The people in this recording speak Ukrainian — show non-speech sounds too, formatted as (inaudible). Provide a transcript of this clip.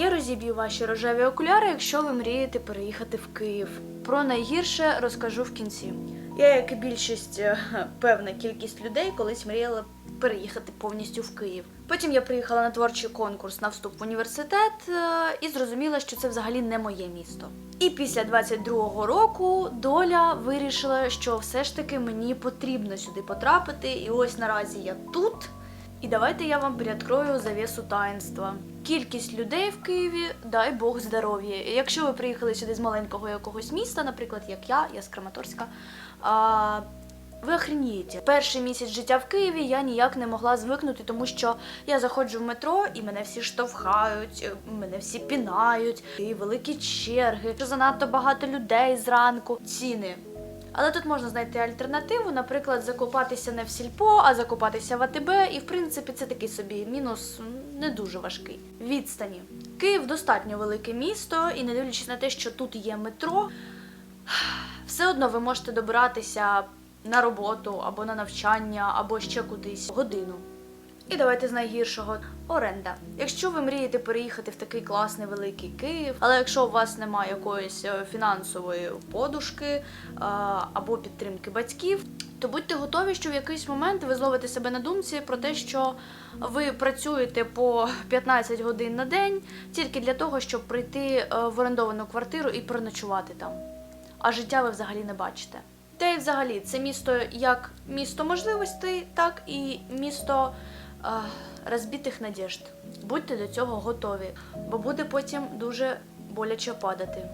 Я розіб'ю ваші рожеві окуляри, якщо ви мрієте переїхати в Київ. Про найгірше розкажу в кінці. Я, як і більшість, е, (laughs) певна кількість людей, колись мріяла переїхати повністю в Київ. Потім я приїхала на творчий конкурс на вступ в університет е, і зрозуміла, що це взагалі не моє місто. І після 22-го року доля вирішила, що все ж таки мені потрібно сюди потрапити, і ось наразі я тут. І давайте я вам приоткрою завісу таїнства. Кількість людей в Києві, дай Бог здоров'я. Якщо ви приїхали сюди з маленького якогось міста, наприклад, як я, я з Краматорська, а, ви охренієте. Перший місяць життя в Києві я ніяк не могла звикнути, тому що я заходжу в метро і мене всі штовхають, мене всі пінають, і великі черги, що занадто багато людей зранку. Ціни. Але тут можна знайти альтернативу, наприклад, закопатися не в сільпо, а закопатися в АТБ, і в принципі це такий собі мінус не дуже важкий. Відстані. Київ достатньо велике місто, і не дивлячись на те, що тут є метро, все одно ви можете добиратися на роботу або на навчання, або ще кудись годину. І давайте з найгіршого оренда. Якщо ви мрієте переїхати в такий класний великий Київ, але якщо у вас немає якоїсь е, фінансової подушки е, або підтримки батьків, то будьте готові, що в якийсь момент ви зловите себе на думці про те, що ви працюєте по (laughs) 15 годин на день тільки для того, щоб прийти е, в орендовану квартиру і проночувати там. А життя ви взагалі не бачите. Та й взагалі це місто як місто можливостей, так і місто розбитих надіжд. Будьте до цього готові, бо буде потім дуже боляче падати.